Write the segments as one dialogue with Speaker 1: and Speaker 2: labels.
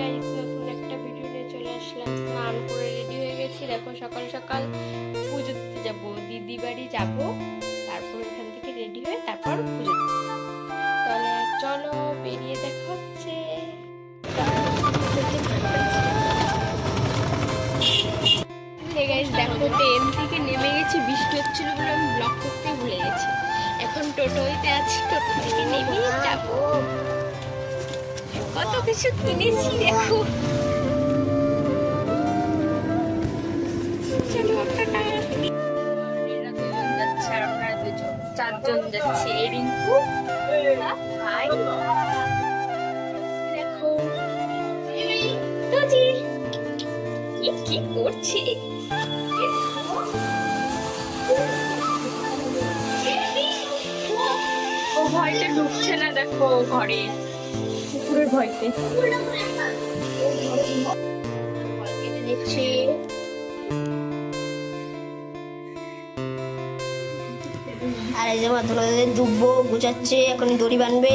Speaker 1: Guys নতুন একটা video নিয়ে চলে আসলাম। স্নান করে রেডি হয়ে গেছি। দেখো, সকাল সকাল পুজো দিতে যাব। দিদি বাড়ি যাব। তারপর এখান থেকে রেডি হয়ে তারপর পুজো তাহলে চলো, বেরিয়ে দেখা হচ্ছে। দেখো ট্রেন থেকে নেমে গেছি। বৃষ্টি হচ্ছিল বলে আমি ব্লক করতে ভুলে গেছি। এখন টোটোইতে আছি, টোটো থেকে নেমে যাব। কত কিছু কিনেছি দেখো। চারজন যাচ্ছি রিঙ্কু ভাই। দেখো কি করছে? ও ভয়তে ঢুকছে না, দেখো ঘরে। কুকুরের ভয়তে।
Speaker 2: আর এই যে মাথায় দুব্বো গুছাচ্ছে এখন দড়ি বানবে।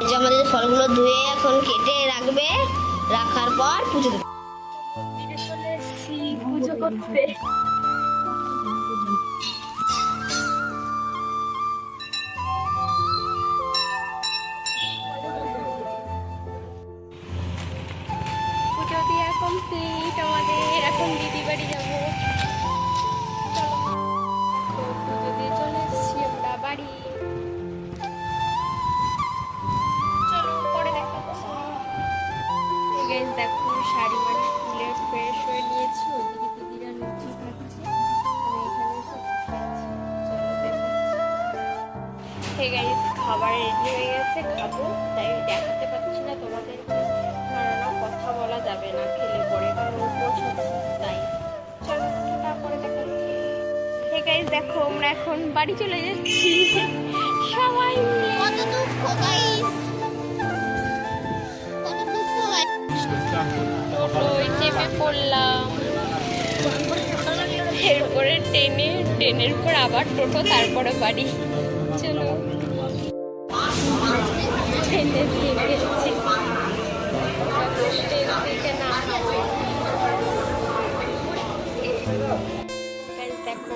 Speaker 2: এই যে আমাদের ফলগুলো ধুয়ে এখন কেটে রাখবে রাখার পর পুজো দেবে।
Speaker 1: পুজো করতে। কমপ্লিট আমাদের। এখন দিদি বাড়ি যাব। চলে এসেছি আমরা বাড়ি। চলো, পরে দেখা দেখো, শাড়ি মাড়ি খুলে ফ্রেশ হয়ে নিয়েছি। দিদিরা লুচি খাচ্ছে। আমি এখানে খাবার রেডি হয়ে গেছে, খাব। তাই দেখাতে পাচ্ছি। হে গাইস দেখো আমরা এখন বাড়ি চলে যাচ্ছি। সবাই
Speaker 2: কত দুঃখ কত দুঃখ
Speaker 1: টোটোয় চেপে পড়লাম। এরপরে ট্রেনে ট্রেনের পর আবার টোটো তারপরে বাড়ি। চলো। ট্রেনে গেছি। ট্রেন থেকে দেখো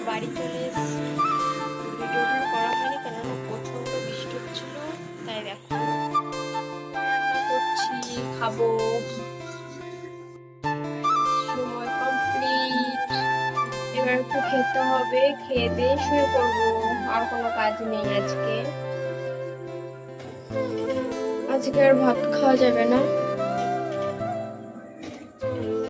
Speaker 1: বাড়ি চলে এসেছি। ভিডিওটা করা হয়নি কেননা প্রচণ্ড বৃষ্টি হচ্ছিল, তাই দেখো। করছি, খাব এবার একটু খেতে হবে, খেয়ে দিয়ে শুয়ে পড়ব। আর কোনো কাজ নেই আজকে। আজকে আর ভাত খাওয়া যাবে না।